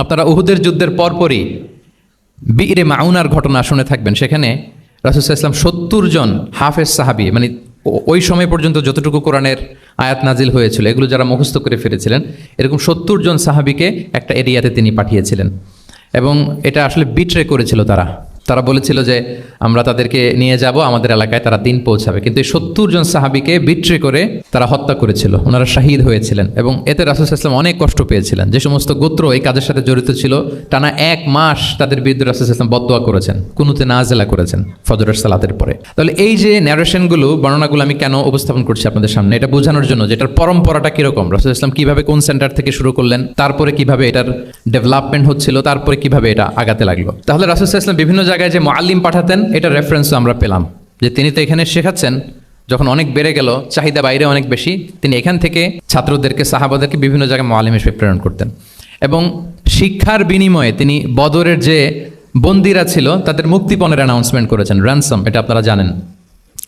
আপনারা উহুদের যুদ্ধের পরপরই বীরে মাউনার ঘটনা শুনে থাকবেন। সেখানে রাসুসাহ ইসলাম সত্তর জন হাফেজ সাহাবি মানে ওই সময় পর্যন্ত যতটুকু কোরআনের আয়াত নাজিল হয়েছিল, এগুলো যারা মুখস্থ করে ফিরেছিলেন এরকম সত্তর জন সাহাবিকে একটা এরিয়াতে তিনি পাঠিয়েছিলেন। এবং এটা আসলে বিট্রে করেছিল তারা। তারা বলেছিল যে আমরা তাদেরকে নিয়ে যাব, আমাদের এলাকায় তারা দিন পৌঁছাবে। কিন্তু এই সত্তর জন সাহাবিকে বিট্রে করে তারা হত্যা করেছিল, ওনারা শাহিদ হয়েছিলেন এবং এতে রাসুল ইসলাম অনেক কষ্ট পেয়েছিলেন। যে সমস্ত গোত্র এই কাজের সাথে জড়িত ছিল, টানা এক মাস তাদের বিরুদ্ধে রাসুল ইসলাম বদোয়া করেছেন, কুনুতে নাজেলা করেছেন ফজরের সালাতের পরে। তাহলে এই যে ন্যারেশনগুলো বর্ণনাগুলো আমি কেন উপস্থাপন করছি আপনাদের সামনে, এটা বোঝানোর জন্য যে এটার পরম্পরাটা কীরকম। রাসুল ইসলাম কীভাবে কোন সেন্টার থেকে শুরু করলেন, তারপরে কীভাবে এটার ডেভেলপমেন্ট হচ্ছিল, তারপরে কীভাবে এটা আগাতে লাগল। তাহলে রাসুল ইসলাম বিভিন্ন জায়গায় যে মোয়াল্লিম পাঠাতেন, এটা রেফারেন্সও আমরা পেলাম। যে তিনি তো এখানে শেখাচ্ছেন, যখন অনেক বেড়ে গেল, চাহিদা বাইরে অনেক বেশি, তিনি এখান থেকে ছাত্রদেরকে, সাহাবাদেরকে বিভিন্ন জায়গায় মোয়ালিম হিসেবে প্রেরণ করতেন। এবং শিক্ষার বিনিময়ে তিনি বদরের যে বন্দিরা ছিল, তাদের মুক্তিপণের অ্যানাউন্সমেন্ট করেছেন র্যানসাম এটা আপনারা জানেন।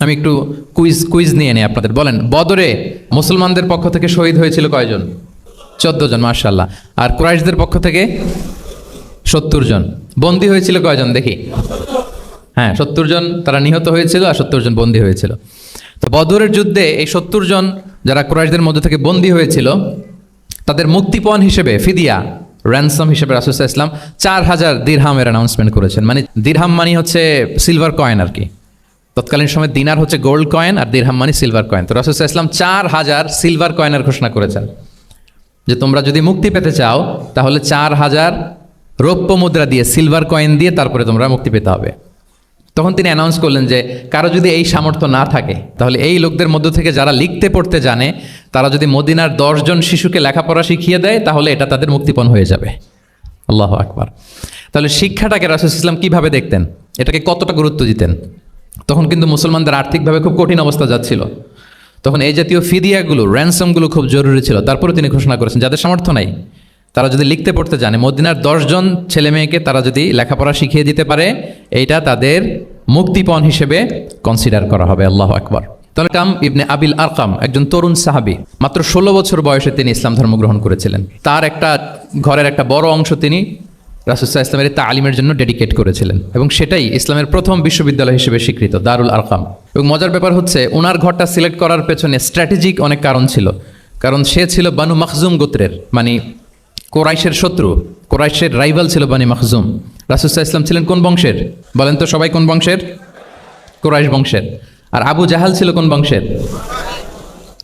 আমি একটু কুইজ কুইজ নিয়ে নিই আপনাদের, বলেন, বদরে মুসলমানদের পক্ষ থেকে শহীদ হয়েছিল কয়জন? চোদ্দ জন মার্শাল্লাহ আর কুরাইশদের পক্ষ থেকে সত্তর জন। বন্দী হয়েছিল কয়জন? দেখি। হ্যাঁ সত্তর জন তারা নিহত হয়েছিল আর সত্তর জন বন্দী হয়েছিল। তো বদরের যুদ্ধে এই সত্তর জন যারা কুরাইশদের মধ্যে থেকে বন্দী হয়েছিল, তাদের মুক্তিপণ হিসেবে ফিদিয়া র্যানসাম হিসেবে রাসুসাহ ইসলাম চার হাজার দিরহামের অ্যানাউন্সমেন্ট করেছেন। মানে দিরহাম মানি হচ্ছে সিলভার কয়েন আর কি। তৎকালীন সময় দিনার হচ্ছে গোল্ড কয়েন আর দিরহাম মানি সিলভার কয়েন তো রাসুসাহ ইসলাম চার হাজার সিলভার কয়েনের ঘোষণা করেছেন। যে তোমরা যদি মুক্তি পেতে চাও, তাহলে চার হাজার রৌপ্য মুদ্রা দিয়ে সিলভার কয়েন দিয়ে তারপরে তোমরা মুক্তি পেতে হবে। তখন তিনি অ্যানাউন্স করলেন যে, কারও যদি এই সামর্থ্য না থাকে, তাহলে এই লোকদের মধ্য থেকে যারা লিখতে পড়তে জানে, তারা যদি মদিনার দশজন শিশুকে লেখাপড়া শিখিয়ে দেয়, তাহলে এটা তাদের মুক্তিপণ হয়ে যাবে। আল্লাহ আকবার। তাহলে শিক্ষাটাকে রাসুল ইসলাম কীভাবে দেখতেন? এটাকে কতটা গুরুত্ব দিতেন? তখন কিন্তু মুসলমানদের আর্থিকভাবে খুব কঠিন অবস্থা যাচ্ছিল। তখন এই জাতীয় ফিদিয়াগুলো র্যানসমগুলো খুব জরুরি ছিল। তারপরে তিনি ঘোষণা করেছেন, যাদের সামর্থ্য নাই তারা যদি লিখতে পড়তে জানে, মদিনার দশজন ছেলে মেয়েকে তারা যদি লেখাপড়া শিখিয়ে দিতে পারে, এইটা তাদের মুক্তিপণ হিসেবে কনসিডার করা হবে, আল্লাহ আকবর। তাহলে কাম ইবনে আবিল আরকাম, একজন তরুণ সাহাবি, মাত্র ষোলো বছর বয়সে তিনি ইসলাম ধর্ম গ্রহণ করেছিলেন। তার একটা ঘরের একটা বড় অংশ তিনি রাসুসাহ ইসলামের তালিমের জন্য ডেডিকেট করেছিলেন। এবং সেটাই ইসলামের প্রথম বিশ্ববিদ্যালয় হিসেবে স্বীকৃত, দারুল আরকাম। এবং মজার ব্যাপার হচ্ছে ওনার ঘরটা সিলেক্ট করার পেছনে স্ট্র্যাটেজিক অনেক কারণ ছিল। কারণ সে ছিল বানু মখজুম গোত্রের মানে কোরাইশের শত্রু, কোরাইশের রাইভাল ছিল বানি মখজুম। রাসুসাহ ইসলাম ছিলেন কোন বংশের? বলেন তো সবাই কোন বংশের? কোরাইশ বংশের। আর আবু জাহাল ছিল কোন বংশের?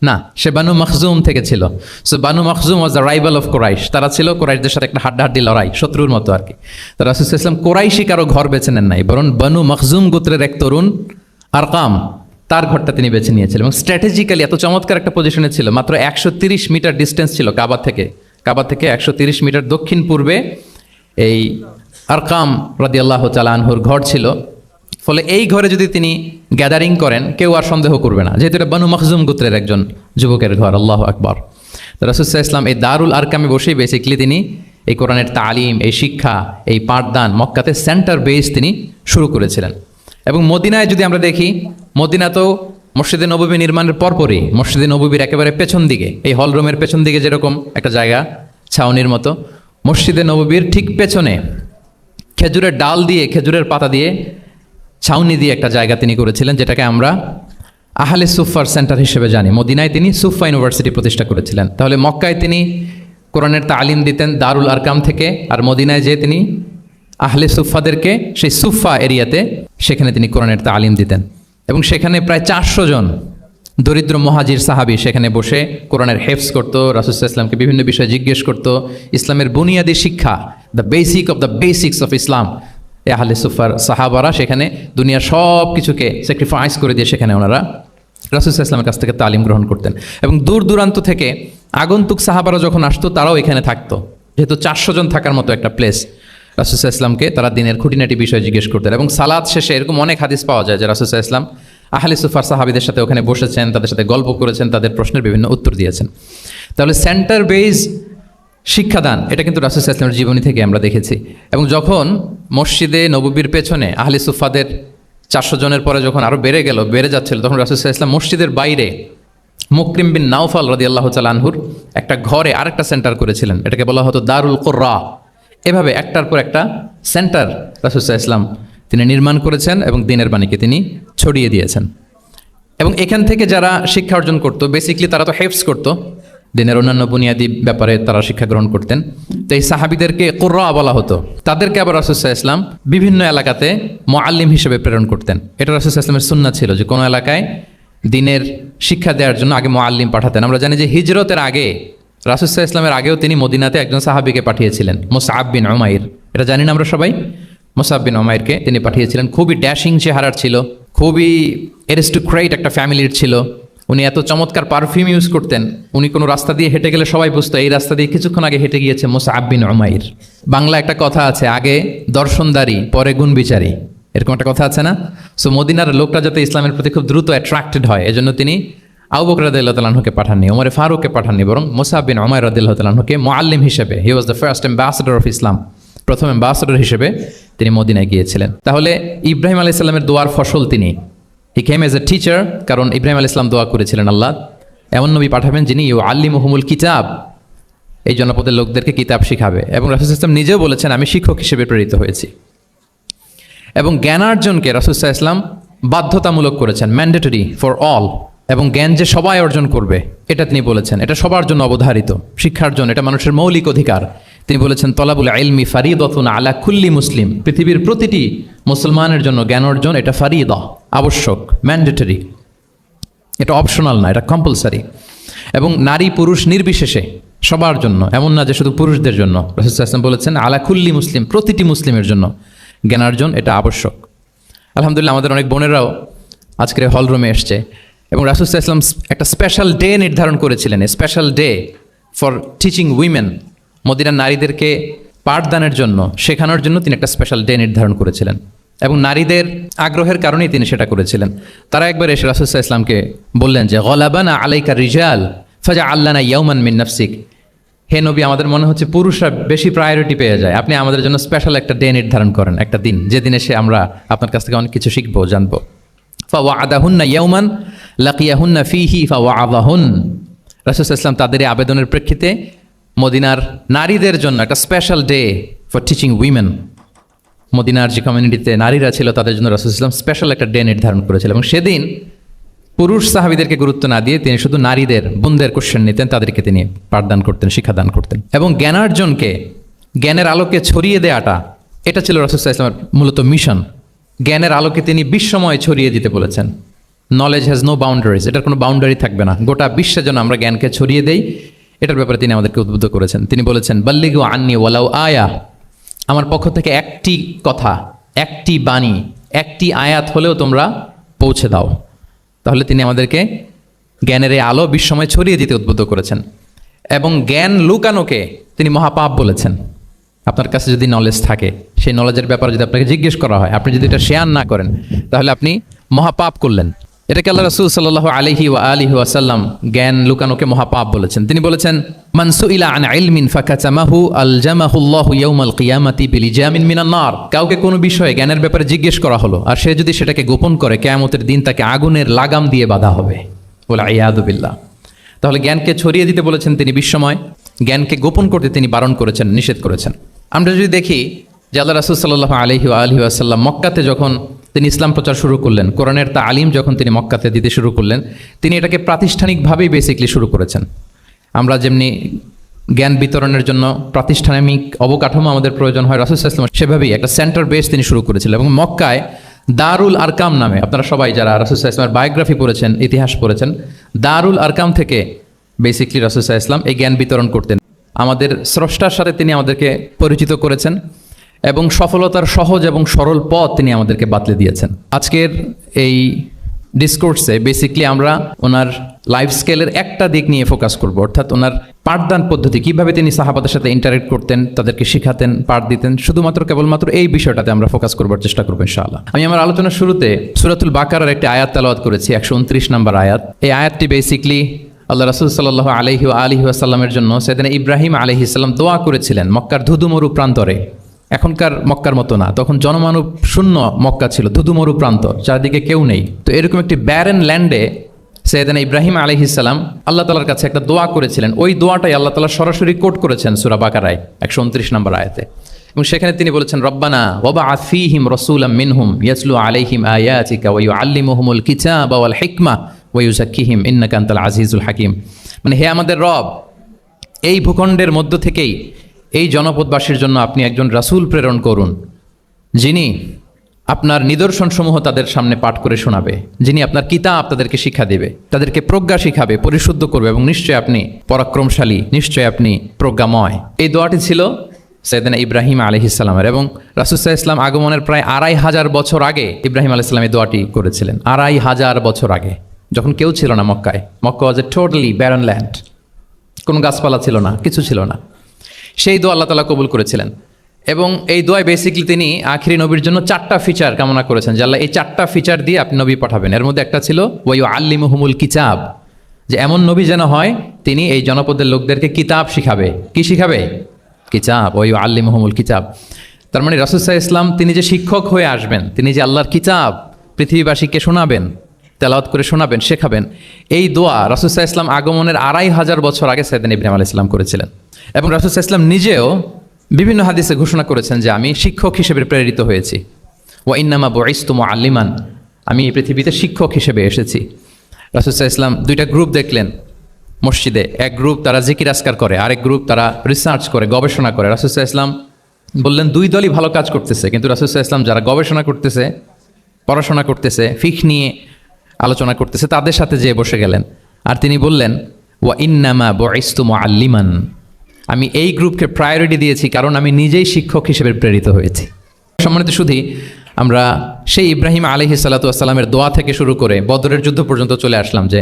না, সে বানু মখজুম থেকে ছিল। So Banu Makhzum was the rival of Quraysh. তারা ছিল কোরাইশদের সাথে একটা হাড্ডাহাড্ডি লড়াই, শত্রুর মতো আর কি। তো রাসুল ইসলাম কোরাইশি কারও ঘর বেছে নেন নাই, বরং বানু মখজুম গোত্রের এক তরুণ, আরকাম, তার ঘরটা তিনি বেছে নিয়েছিলেন। এবং স্ট্র্যাটেজিক্যালি এত চমৎকার একটা পজিশনে ছিল, মাত্র একশো মিটার ডিস্টেন্স ছিল কাবা থেকে। কাবা থেকে একশো মিটার দক্ষিণ পূর্বে এই আরকাম রাদিয়াল্লাহ চালানহুর ঘর ছিল। ফলে এই ঘরে যদি তিনি গ্যাদারিং করেন, কেউ আর সন্দেহ করবে না। যেহেতু এটা বানু মখজুম গোত্রের একজন যুবকের ঘর, আল্লাহ আকবর। তো ইসলাম এই দারুল আরকামে বসেই বেসিকলি তিনি এই কোরআনের তালিম, এই শিক্ষা, এই পাঠদান মক্কাতে সেন্টার বেস তিনি শুরু করেছিলেন। এবং মদিনায় যদি আমরা দেখি মদিনা তো মসজিদে নবী নির্মাণের পরপরই মসজিদে নবীর একেবারে পেছন দিকে, এই হল রুমের পেছন দিকে যেরকম একটা জায়গা, ছাউনির মতো, মসজিদে নবীর ঠিক পেছনে খেজুরের ডাল দিয়ে, খেজুরের পাতা দিয়ে ছাউনি দিয়ে একটা জায়গা তিনি করেছিলেন, যেটাকে আমরা আহলে সুফার সেন্টার হিসেবে জানি। মদিনায় তিনি সুফা ইউনিভার্সিটি প্রতিষ্ঠা করেছিলেন। তাহলে মক্কায় তিনি কোরআনের তালিম দিতেন দারুল আরকাম থেকে, আর মদিনায় যে তিনি আহলে সুফাদেরকে সেই সুফা এরিয়াতে সেখানে তিনি কোরআনের তালিম দিতেন। এবং সেখানে প্রায় চারশো জন দরিদ্র মহাজির সাহাবি সেখানে বসে কোরআনের হেফস করতো রাসুসাহ ইসলামকে বিভিন্ন বিষয়ে জিজ্ঞেস করতো। ইসলামের বুনিয়াদী শিক্ষা the basic of the basics of Islam আহলে সুফার সাহাবারা সেখানে দুনিয়ার সব কিছুকে স্যাক্রিফাইস করে দিয়ে সেখানে ওনারা রাসুসাহ ইসলামের কাছ থেকে তালিম গ্রহণ করতেন। এবং দূর দূরান্ত থেকে আগন্তুক সাহাবারা যখন আসতো, তারাও এখানে থাকতো। যেহেতু চারশো জন থাকার মতো একটা প্লেস রাসুসাহ ইসলামকে তারা দিনের খুঁটিনাটি বিষয় জিজ্ঞেস করতেন এবং সালাদ শেষে এরকম অনেক হাদিস পাওয়া যায় যে রাসুসাহ ইসলাম আহলে সুফার সাহাবিদের সাথে ওখানে বসেছেন, তাদের সাথে গল্প করেছেন, তাদের প্রশ্নের বিভিন্ন উত্তর দিয়েছেন। তাহলে সেন্টার বেজ শিক্ষাদান, এটা কিন্তু রাসুল ইসলামের জীবনী থেকে আমরা দেখেছি। এবং যখন মসজিদে নববীর পেছনে আহলে সুফাদের চারশো জনের পরে যখন আরও বেড়ে গেল, বেড়ে যাচ্ছিল, তখন রাসুল ইসলাম মসজিদের বাইরে মুকরিম বিন নাউফাল রদি আল্লাহ চালানহুর একটা ঘরে আরেকটা সেন্টার করেছিলেন। এটাকে বলা হতো দারুল কোর্রা। এভাবে একটার পর একটা সেন্টার রাসুসাহ ইসলাম তিনি নির্মাণ করেছেন এবং দিনের বাণীকে তিনি ছড়িয়ে দিয়েছেন। এবং এখান থেকে যারা শিক্ষা অর্জন করতো বেসিকলি তারা তো হেফস করতো। দিনের অন্যান্য বুনিয়াদি ব্যাপারে তারা শিক্ষা গ্রহণ করতেন। তো এই সাহাবিদেরকে কোর্রা বলা হতো। তাদেরকে আবার রাসুসাহ ইসলাম বিভিন্ন এলাকাতে ম মোয়াল্লিম হিসেবে প্রেরণ করতেন। এটা রাসুসাহ ইসলামের সুন্না ছিল যে কোনো এলাকায় দিনের শিক্ষা দেওয়ার জন্য আগে মোয়াল্লিম পাঠাতেন। আমরা জানি যে হিজরতের আগে রাসুসাহ ইসলামের আগেও তিনি মদিনাতে একজন সাহাবিকে পাঠিয়েছিলেন মোসাহাব বিন ওমাইর এটা জানি না আমরা সবাই? মোসাব বিন ওমাইরকে তিনি পাঠিয়েছিলেন। খুবই ড্যাশিং চেহারার ছিল, খুবই এরিস্টোক্রেট একটা ফ্যামিলির ছিল। উনি এত চমৎকার পারফিউম ইউজ করতেন, উনি কোনো রাস্তা দিয়ে হেঁটে গেলে সবাই বুঝতো, এই রাস্তা দিয়ে কিছুক্ষণ আগে হেঁটে গিয়েছে মোসাব বিন ওমাইর বাংলা একটা কথা আছে, আগে দর্শনদারি, পরে গুণ বিচারী। এরকম একটা কথা আছে না? সো মদিনার লোকটা যাতে ইসলামের প্রতি খুব দ্রুত অ্যাট্রাক্টেড হয়, এজন্য তিনি আবু বকর রাদিল্লাহ তালাহুকে পাঠাননি, ওমরে ফারুককে পাঠাননি, বরং মোসাব বিন ওমায় রাদিল্লাহ তালাহুকে মোয়াল্লিম হিসেবে he was the first ambassador of Islam প্রথম অ্যাম্বাসেডর হিসেবে তিনি মদিনায় গিয়েছিলেন। তাহলে ইব্রাহিম আলাহ ইসলামের দোয়ার ফসল তিনি। হি কেম এজ এ টিচার কারণ ইব্রাহিম আলাহ ইসলাম দোয়া করেছিলেন আল্লাহ। এমন নবী পাঠাবেন যিনি ইউ আল্লি মুহমুল কিতাব। এই জনপদের লোকদেরকে কিতাব শিখাবে। এবং রাসুল ইসলাম নিজেও বলেছেন, আমি শিক্ষক হিসেবে প্রেরিত হয়েছি। এবং জ্ঞানার্জনকে রাসুসাহ ইসলাম বাধ্যতামূলক করেছেন ম্যান্ডেটরি ফর অল এবং জ্ঞান যে সবাই অর্জন করবে, এটা তিনি বলেছেন। এটা সবার জন্য অবধারিত, শিক্ষার জন্য, এটা মানুষের মৌলিক অধিকার। তিনি বলেছেন, তলাবুল আইলমি ফারিদতুন আলা কুল্লি মুসলিম। পৃথিবীর প্রতিটি মুসলমানের জন্য জ্ঞান অর্জন, এটা ফারিদ, আবশ্যক, ম্যান্ডেটরি। এটা অপশনাল না, এটা কম্পালসারি। এবং নারী পুরুষ নির্বিশেষে সবার জন্য, এমন না যে শুধু পুরুষদের জন্য। রসুলাম বলেছেন আলাকুল্লি মুসলিম, প্রতিটি মুসলিমের জন্য জ্ঞানার্জন এটা আবশ্যক। আলহামদুলিল্লাহ, আমাদের অনেক বোনেরাও আজকের হল রুমে এসছে। এবং রাসুল্লাহ ইসলাম একটা স্পেশাল ডে নির্ধারণ করেছিলেন special day for teaching women মদিনার নারীদেরকে পাঠদানের জন্য, শেখানোর জন্য তিনি একটা স্পেশাল ডে নির্ধারণ করেছিলেন। এবং নারীদের আগ্রহের কারণেই তিনি সেটা করেছিলেন। তারা একবার এসে রাসুল্লাহ ইসলামকে বললেন যে, গলাবানা আলাইকা রিজাল ফাজা আল্লানা ইয়াউমান মিন নাফসিক। হে নবী, আমাদের মনে হচ্ছে পুরুষরা বেশি প্রায়োরিটি পেয়ে যায়। আপনি আমাদের জন্য স্পেশাল একটা ডে নির্ধারণ করেন, একটা দিন যে এসে আমরা আপনার কাছ থেকে অনেক কিছু শিখব, জানব। ফা ওয়া আদাহুন্না ইয়াউমান লাকিয়াহুন্না ফিহি ফা ওয়া আদাহুন রাসুল ইসলাম তাদের এই আবেদনের প্রেক্ষিতে মদিনার নারীদের জন্য একটা special day for teaching women মদিনার যে কমিউনিটিতে নারীরা ছিল, তাদের জন্য রাসুল ইসলাম স্পেশাল একটা ডে নির্ধারণ করেছিল এবং সেদিন পুরুষ সাহাবিদেরকে গুরুত্ব না দিয়ে তিনি শুধু নারীদের, বোনদের কোশ্চেন নিতেন, তাদেরকে তিনি পাঠদান করতেন, শিক্ষাদান করতেন। এবং জ্ঞানার্জনকে, জ্ঞানের আলোকে ছড়িয়ে দেওয়াটা এটা ছিল রাসুল্লাহ ইসলামের মূলত মিশন জ্ঞানের আলোকে তিনি বিশ্বময় ছড়িয়ে দিতে বলেছেন। নলেজ হ্যাজ নো বাউন্ডারিজ এটার কোনো বাউন্ডারি থাকবে না। গোটা বিশ্বের জন্য আমরা জ্ঞানকে ছড়িয়ে দেই, এটার ব্যাপারে তিনি আমাদেরকে উদ্বুদ্ধ করেছেন। তিনি বলেছেন, বাল্লিগু আন্নি ওয়ালাউ আয়া। আমার পক্ষ থেকে একটি কথা, একটি বাণী, একটি আয়াত হলেও তোমরা পৌঁছে দাও। তাহলে তিনি আমাদেরকে জ্ঞানের এই আলো বিশ্বময় ছড়িয়ে দিতে উদ্বুদ্ধ করেছেন। এবং জ্ঞান লুকানোকে তিনি মহাপাপ বলেছেন। আপনার কাছে যদি নলেজ থাকে, সেই নলেজের ব্যাপারে যদি আপনাকে জিজ্ঞেস করা হয়, আপনি যদি এটা শেয়ার না করেন, তাহলে আপনি মহাপাপ করলেন। এটাকে আল্লাহ রসুল সাল্লাহ আলহি ওয়া আলিহি ওয়াসাল্লাম জ্ঞান লুকানোকে মহাপাপ বলেছেন। তিনি বলেছেন মানসু ইলা আন ইলমিন ফাকাচামাহু আল জামাহুল্লাহু ইয়াউমাল কিয়ামাতি বিলিজামিন মিনান নার। কাউকে কোনো বিষয়ে জ্ঞানের ব্যাপারে জিজ্ঞেস করা হলো, আর সে যদি সেটাকে গোপন করে, কিয়ামতের দিন তাকে আগুনের লাগাম দিয়ে বাধা হবে। বলে আয়াদুবিল্লাহ তাহলে জ্ঞানকে ছড়িয়ে দিতে বলেছেন তিনি বিশ্বময়, জ্ঞানকে গোপন করতে তিনি বারণ করেছেন, নিষেধ করেছেন। আমরা যদি দেখি যে আল্লাহ রাসুল সাল্লাহ আলহি আলহি আসাল্লাম মক্কাতে যখন তিনি ইসলাম প্রচার শুরু করলেন। কোরআনের তা আলিম যখন তিনি মক্কাতে দিতে শুরু করলেন, তিনি এটাকে প্রাতিষ্ঠানিকভাবেই বেসিকলি শুরু করেছেন। আমরা যেমনি জ্ঞান বিতরণের জন্য প্রাতিষ্ঠানিক অবকাঠামো আমাদের প্রয়োজন হয়, রাসুল ইসলাম সেভাবেই একটা সেন্টার বেস তিনি শুরু করেছিলেন এবং মক্কায় দারুল আরকাম নামে, আপনারা সবাই যারা রাসুল ইসলামের বায়োগ্রাফি পড়েছেন, ইতিহাস পড়েছেন, দারুল আরকাম থেকে বেসিকলি রাসুল ইসলাম এই জ্ঞান বিতরণ করতেন। আমাদের স্রষ্টার সাথে তিনি আমাদেরকে পরিচিত করেছেন। এবং সফলতার সহজ এবং সরল পথ তিনি আমাদেরকে বাতলে দিয়েছেন। আজকের এই ডিসকোর্সে বেসিকলি আমরা ওনার লাইফ স্কেলের একটা দিক নিয়ে ফোকাস করব, অর্থাৎ ওনার পাঠদান পদ্ধতি, কীভাবে তিনি সাহাবাদের সাথে ইন্টারেক্ট করতেন, তাদেরকে শেখাতেন, পাঠ দিতেন, শুধুমাত্র কেবলমাত্র এই বিষয়টাতে আমরা ফোকাস করবার চেষ্টা করব ইনশাআল্লাহ। আমি আমার আলোচনার শুরুতে সুরাতুল বাকারার একটি আয়াত তালাওয়াত করেছি, একশো উনত্রিশ নম্বর আয়াত। এই আয়াতটি বেসিকলি আল্লাহ রাসুল সাল্লাহ আলহি আলহি আসাল্লামের জন্য সেদিন ইব্রাহিম আলহি দোয়া করেছিলেন মক্কার ধুধুমরু প্রান্তরে। এখনকার মক্কার মতো না। তখন জনমানব শূন্য মক্কা ছিল, ধুধুমরু প্রান্ত, চারদিকে কেউ নেই। তো এরকম একটি ব্যারেন ল্যান্ডে সৈয়দান ইব্রাহিম আলহিসাল্লাম আল্লাহ তালার কাছে একটা দোয়া করেছিলেন। ওই দোয়াটাই আল্লাহ তালা সরাসরি কোট করেছেন সুরা বাকারায়, একশো উনত্রিশ নম্বর আয়াতে। এবং সেখানে তিনি বলেছেন, রব্বানা ওবা আফিহিম রসুলাম মিনহুম ইয়াসলু আলাইহিম আয়াতিকা ওয়ু আল্লিমুহুমুল কিতাব ওয়াল হিকমা ওয়ু জাক্কিহিম ইন্নাকা আনতাল আজিজুল হাকিম। মানে হে আমাদের রব, এই ভূখণ্ডের মধ্য থেকেই এই জনপদবাসীর জন্য আপনি একজন রাসূল প্রেরণ করুন, যিনি আপনার নিদর্শনসমূহ তাদের সামনে পাঠ করে শোনাবে, যিনি আপনার কিতাব তাদেরকে শিক্ষা দেবে, তাদেরকে প্রজ্ঞা শিখাবে, পরিশুদ্ধ করবে এবং নিশ্চয় আপনি পরাক্রমশালী, নিশ্চয় আপনি প্রজ্ঞাময়। এই দোয়াটি ছিল সৈয়দিনা ইব্রাহিম আলহিসাল্লামের এবং রাসুসাহ ইসলাম আগমনের প্রায় আড়াই হাজার বছর আগে ইব্রাহিম আলাইসাল্লাম এই দোয়াটি করেছিলেন। আড়াই হাজার বছর আগে, যখন কেউ ছিল না মক্কায়। Mecca was a totally barren land কোনো গাছপালা ছিল না, কিছু ছিল না। সেই দোয়া আল্লাহ তালা কবুল করেছিলেন। এবং এই দোয়ায় বেসিকলি তিনি আখিরি নবীর জন্য চারটা ফিচার কামনা করেছেন যে আল্লাহ এই চারটা ফিচার দিয়ে আপনি নবী পাঠাবেন। এর মধ্যে একটা ছিল ওই আল্লিমহুমুল কিতাব যে এমন নবী যেন হয়, তিনি এই জনপদের লোকদেরকে কিতাব শিখাবে। কি শিখাবে? কিতাব ওই আল্লিমহুমুল কিতাব তার মানে রাসুসাহ ইসলাম তিনি যে শিক্ষক হয়ে আসবেন, তিনি যে আল্লাহর কিতাব পৃথিবীবাসীকে শোনাবেন তেলাওয়াত করে শোনাবেন, শেখাবেন। এই দোয়া রাসুসাহ ইসলাম আগমনের আড়াই হাজার বছর আগে সাইদিন ইব্রাহিম আলাহ ইসলাম করেছিলেন। এবং রাসুসাহ ইসলাম নিজেও বিভিন্ন হাদিসে ঘোষণা করেছেন যে, আমি শিক্ষক হিসেবে প্রেরিত হয়েছি। ও ইন্নামা বয়স্তুম আল্লিমান আমি এই পৃথিবীতে শিক্ষক হিসেবে এসেছি। রাসুসাহ ইসলাম দুইটা গ্রুপ দেখলেন মসজিদে। এক গ্রুপ তারা জিকির আসকার করে, আরেক গ্রুপ তারা রিসার্চ করে, গবেষণা করে। রাসুসাহ ইসলাম বললেন, দুই দলই ভালো কাজ করতেছে। কিন্তু রাসুসাহ ইসলাম যারা গবেষণা করতেছে, পড়াশোনা করতেছে ফিখ নিয়ে আলোচনা করতেছে, তাদের সাথে যেয়ে বসে গেলেন। আর তিনি বললেন, ওয়া ইন্নামা বয়স্তুম আল্লিমান আমি এই গ্রুপকে প্রায়োরিটি দিয়েছি, কারণ আমি নিজেই শিক্ষক হিসেবে প্রেরিত হয়েছি। সম্মানিত শুধু আমরা সেই ইব্রাহিম আলহি আসসালামের দোয়া থেকে শুরু করে বদরের যুদ্ধ পর্যন্ত চলে আসলাম যে